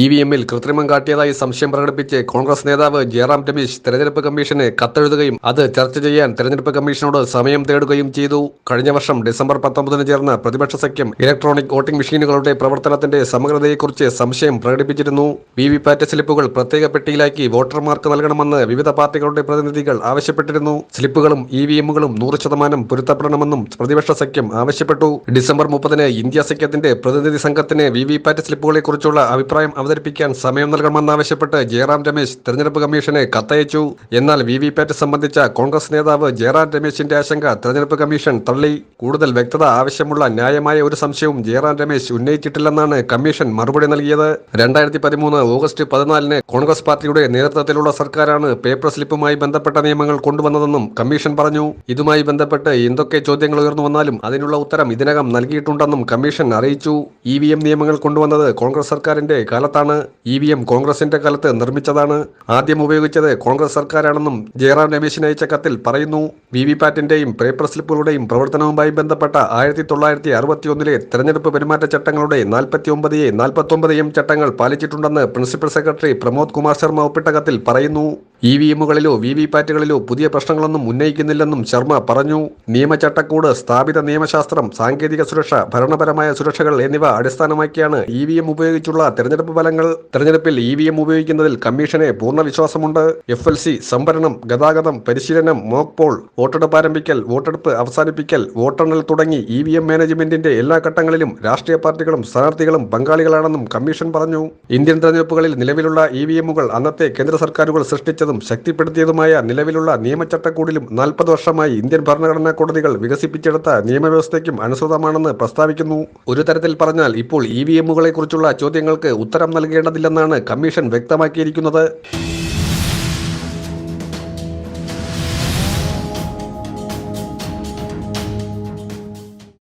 E V എമ്മിൽ കൃത്രിമം കാട്ടിയതായി സംശയം പ്രകടിപ്പിച്ച് കോൺഗ്രസ് നേതാവ് ജയറാം രമേശ് തെരഞ്ഞെടുപ്പ് കമ്മീഷന് കത്തെഴുതുകയും അത് ചർച്ച ചെയ്യാൻ തെരഞ്ഞെടുപ്പ് കമ്മീഷനോട് സമയം തേടുകയും ചെയ്തു. കഴിഞ്ഞ വർഷം ഡിസംബർ പത്തൊമ്പതിന് ചേർന്ന പ്രതിപക്ഷ സഖ്യം ഇലക്ട്രോണിക് വോട്ടിംഗ് മെഷീനുകളുടെ പ്രവർത്തനത്തിന്റെ സമഗ്രതയെക്കുറിച്ച് സംശയം പ്രകടിപ്പിച്ചിരുന്നു. വി വി പാറ്റ് സ്ലിപ്പുകൾ പ്രത്യേക പെട്ടിയിലാക്കി വോട്ടർമാർക്ക് നൽകണമെന്ന് വിവിധ പാർട്ടികളുടെ പ്രതിനിധികൾ ആവശ്യപ്പെട്ടിരുന്നു. സ്ലിപ്പുകളും ഇ വി എമ്മുകളും നൂറ് ശതമാനം പൊരുത്തപ്പെടണമെന്നും പ്രതിപക്ഷ സഖ്യം ആവശ്യപ്പെട്ടു. ഡിസംബർ മുപ്പതിന് ഇന്ത്യ സഖ്യത്തിന്റെ പ്രതിനിധി സംഘത്തിന് വി വി പാറ്റ് സ്ലിപ്പുകളെക്കുറിച്ചുള്ള അഭിപ്രായം അവതരിപ്പിക്കാൻ സമയം നൽകണമെന്നാവശ്യപ്പെട്ട് ജയറാം രമേശ് തെരഞ്ഞെടുപ്പ് കമ്മീഷനെ കത്തയച്ചു. എന്നാൽ വി വി പാറ്റ് സംബന്ധിച്ച കോൺഗ്രസ് നേതാവ് ജയറാം രമേശിന്റെ ആശങ്ക തെരഞ്ഞെടുപ്പ് കമ്മീഷൻ തള്ളി. കൂടുതൽ വ്യക്തത ആവശ്യമുള്ള ന്യായമായ ഒരു സംശയവും ജയറാം രമേശ് ഉന്നയിച്ചിട്ടില്ലെന്നാണ് കമ്മീഷൻ മറുപടി നൽകിയത്. രണ്ടായിരത്തി പതിമൂന്ന് ഓഗസ്റ്റ് പതിനാലിന് കോൺഗ്രസ് പാർട്ടിയുടെ നേതൃത്വത്തിലുള്ള സർക്കാരാണ് പേപ്പർ സ്ലിപ്പുമായി ബന്ധപ്പെട്ട നിയമങ്ങൾ കൊണ്ടുവന്നതെന്നും കമ്മീഷൻ പറഞ്ഞു. ഇതുമായി ബന്ധപ്പെട്ട് എന്തൊക്കെ ചോദ്യങ്ങൾ ഉയർന്നു വന്നാലും അതിനുള്ള ഉത്തരം ഇതിനകം നൽകിയിട്ടുണ്ടെന്നും കമ്മീഷൻ അറിയിച്ചു. ഇ നിയമങ്ങൾ കൊണ്ടുവന്നത് കോൺഗ്രസ് സർക്കാരിന്റെ കാലത്താണ് ഇ വി എം കോൺഗ്രസിന്റെ കാലത്ത് നിർമ്മിച്ചതാണ്. ആദ്യം ഉപയോഗിച്ചത് കോൺഗ്രസ് സർക്കാരാണെന്നും ജയറാം രമേശിന് അയച്ച കത്തിൽ പറയുന്നു. വി വി പാറ്റിന്റെയും പേപ്പർ സ്ലിപ്പുകളുടെയും പ്രവർത്തനവുമായി ബന്ധപ്പെട്ട ആയിരത്തി തൊള്ളായിരത്തി അറുപത്തിയൊന്നിലെ തെരഞ്ഞെടുപ്പ് പെരുമാറ്റച്ചട്ടങ്ങളുടെ നാൽപ്പത്തി ഒമ്പത് എം ചട്ടങ്ങൾ പാലിച്ചിട്ടുണ്ടെന്ന് പ്രിൻസിപ്പൽ സെക്രട്ടറി പ്രമോദ് കുമാർ ശർമ്മ ഒപ്പിട്ട കത്തിൽ പറയുന്നു. ഇ വി എമ്മുകളിലോ വി വി പാറ്റുകളിലോ പുതിയ പ്രശ്നങ്ങളൊന്നും ഉന്നയിക്കുന്നില്ലെന്നും ശർമ്മ പറഞ്ഞു. നിയമചട്ടക്കൂട് സ്ഥാപിത നിയമശാസ്ത്രം സാങ്കേതിക സുരക്ഷ ഭരണപരമായ സുരക്ഷകൾ എന്നിവ അടിസ്ഥാനമാക്കിയാണ് ഇ വി എം ഉപയോഗിച്ചുള്ള തെരഞ്ഞെടുപ്പ് ഫലങ്ങൾ. തെരഞ്ഞെടുപ്പിൽ ഇ വി എം ഉപയോഗിക്കുന്നതിൽ കമ്മീഷനെ പൂർണ വിശ്വാസമുണ്ട് എഫ് എൽ സി സംഭരണം ഗതാഗതം പരിശീലനം മോക്ക് പോൾ വോട്ടെടുപ്പ് ആരംഭിക്കൽ വോട്ടെടുപ്പ് അവസാനിപ്പിക്കൽ വോട്ടെണ്ണൽ തുടങ്ങി ഇ വി എം മാനേജ്മെന്റിന്റെ എല്ലാ ഘട്ടങ്ങളിലും രാഷ്ട്രീയ പാർട്ടികളും സ്ഥാനാർത്ഥികളും പങ്കാളികളാണെന്നും കമ്മീഷൻ പറഞ്ഞു. ഇന്ത്യൻ തെരഞ്ഞെടുപ്പുകളിൽ നിലവിലുള്ള ഇ വി എമ്മുകൾ അന്നത്തെ കേന്ദ്ര സർക്കാരുകൾ സൃഷ്ടിച്ചതും ശക്തിപ്പെടുത്തിയതുമായ നിലവിലുള്ള നിയമചട്ടക്കൂടിലും നാൽപ്പത് വർഷമായി ഇന്ത്യൻ ഭരണഘടനാ കോടതികൾ വികസിപ്പിച്ചെടുത്ത നിയമവ്യവസ്ഥയ്ക്കും അനുസൃതമാണെന്ന് പ്രസ്താവിക്കുന്നു. ഒരു തരത്തിൽ പറഞ്ഞാൽ ഇപ്പോൾ ഇ വി എമ്മുകളെ കുറിച്ചുള്ള ചോദ്യങ്ങൾക്ക് ഉത്തരം നൽകേണ്ടതില്ലെന്നാണ് കമ്മീഷൻ വ്യക്തമാക്കിയിരിക്കുന്നത്.